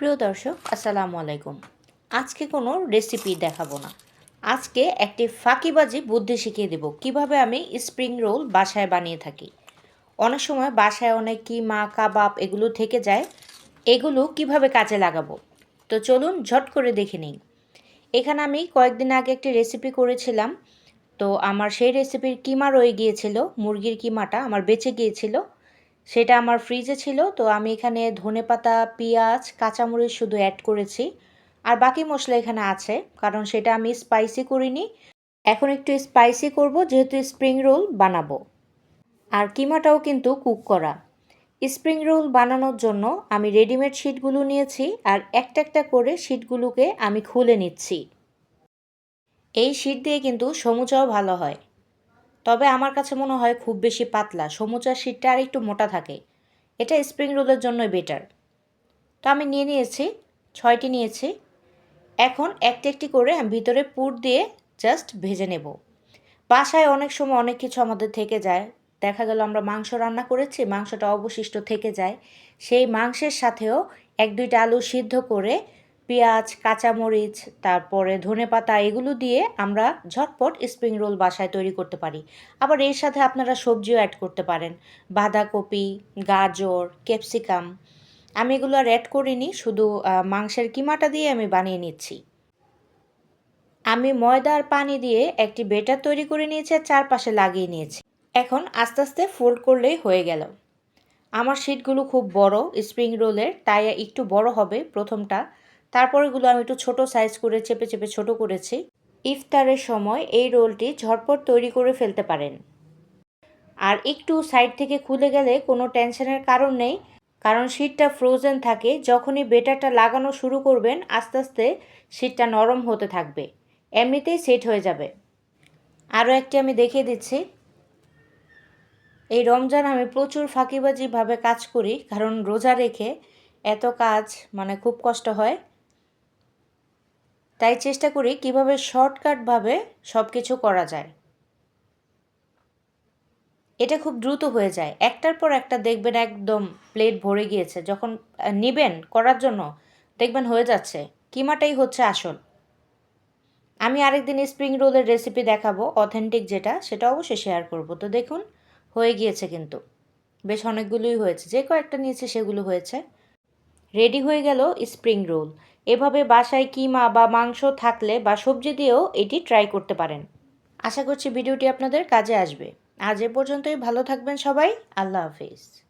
প্রিয় দর্শক, আসসালামু আলাইকুম। আজকে কোনো রেসিপি দেখাবো না। আজকে একটি ফাঁকিবাজি বুদ্ধি শিখিয়ে দেব। কীভাবে আমি স্প্রিং রোল বাসায় বানিয়ে থাকি। অনেক সময় বাসায় অনেক কিমা কাবাব এগুলো থেকে যায়। এগুলো কীভাবে কাজে লাগাবো? তো চলুন ঝট করে দেখে নিই। এখানে আমি কয়েকদিন আগে একটি রেসিপি করেছিলাম। তো আমার সেই রেসিপির কিমা রয়ে গিয়েছিল, মুরগির কিমাটা আমার বেঁচে গিয়েছিল। সেটা আমার ফ্রিজে ছিল, তো আমি এখানে ধনেপাতা পেঁয়াজ, কাঁচামরিচ শুধু অ্যাড করেছি। আর বাকি মশলা এখানে আছে, কারণ সেটা আমি স্পাইসি করিনি। এখন একটু স্পাইসি করব, যেহেতু স্প্রিং রোল বানাবো। আর কিমাটাও কিন্তু কুক করা। স্প্রিং রোল বানানোর জন্য আমি রেডিমেড শিটগুলো নিয়েছি, আর একটা একটা করে শিটগুলোকে আমি খুলে নিচ্ছি। এই শিট দিয়ে কিন্তু সমুচাও ভালো হয়। তবে আমার কাছে মনে হয় খুব বেশি পাতলা সমুচার শিটটা আর একটু মোটা থাকে। এটা স্প্রিং রোলের জন্যই বেটার। তো আমি নিয়ে নিয়েছি, ছয়টি নিয়েছি। এখন একটি একটি করে আমি ভিতরে পুর দিয়ে জাস্ট ভেজে নেব। বাসায় অনেক সময় অনেক কিছু আমাদের থেকে যায়। দেখা গেল আমরা মাংস রান্না করেছি, মাংসটা অবশিষ্ট থেকে যায়। সেই মাংসের সাথেও এক দুইটা আলু সিদ্ধ করে পেঁয়াজ, কাঁচামরিচ, তারপরে ধনে পাতা, এগুলো দিয়ে আমরা ঝটপট স্প্রিং রোল বাসায় তৈরি করতে পারি। আবার এর সাথে আপনারা সবজিও অ্যাড করতে পারেন। বাঁধাকপি, গাজর ক্যাপসিকাম আমি এগুলো আর অ্যাড করিনি, শুধু মাংসের কিমাটা দিয়ে আমি বানিয়ে নিচ্ছি। আমি ময়দা আর পানি দিয়ে একটি বেটার তৈরি করে নিয়েছি আর চারপাশে লাগিয়ে নিয়েছি। এখন আস্তে আস্তে ফোল্ড করলেই হয়ে গেল। আমার শিটগুলো খুব বড় স্প্রিং রোলের তাই একটু বড় হবে প্রথমটা। তারপর এগুলো আমি একটু ছোট সাইজ করে চেপে চেপে ছোট করেছি। ইফতারের সময় এই রোলটি ঝটপট তৈরি করে ফেলতে পারেন। আর একটু সাইড থেকে খুলে গেলে কোনো টেনশনের কারণ নেই, কারণ শীতটা ফ্রোজেন থাকে, যখনই বেটারটা লাগানো শুরু করবেন, আস্তে আস্তে শীতটা নরম হতে থাকবে, এমনিতেই সেট হয়ে যাবে। আরও একটি আমি দেখিয়ে দিচ্ছি। এই রমজান আমি প্রচুর ফাঁকিবাজিভাবে কাজ করি, কারণ রোজা রেখে এত কাজ মানে খুব কষ্ট হয়। তাই চেষ্টা করি কীভাবে শর্টকাটভাবে সব কিছু করা যায়। এটা খুব দ্রুত হয়ে যায়। একটার পর একটা দেখবেন একদম প্লেট ভরে গিয়েছে। যখন নিবেন করার জন্য দেখবেন হয়ে যাচ্ছে। কিমাটাই হচ্ছে আসল। আমি আরেকদিন স্প্রিং রোলের রেসিপি দেখাবো অথেন্টিক যেটা, সেটা অবশ্যই শেয়ার করব। তো দেখুন, হয়ে গিয়েছে কিন্তু। বেশ অনেকগুলোই হয়েছে। যে কয়েকটা নিয়েছে সেগুলো হয়েছে। রেডি হয়ে গেল স্প্রিং রোল। এভাবে বাসায় কিমা বা মাংস থাকলে বা সবজি দিয়েও এটি ট্রাই করতে পারেন। আশা করছি ভিডিওটি আপনাদের কাজে আসবে। আজ এ পর্যন্তই, ভালো থাকবেন সবাই। আল্লাহ হাফিজ।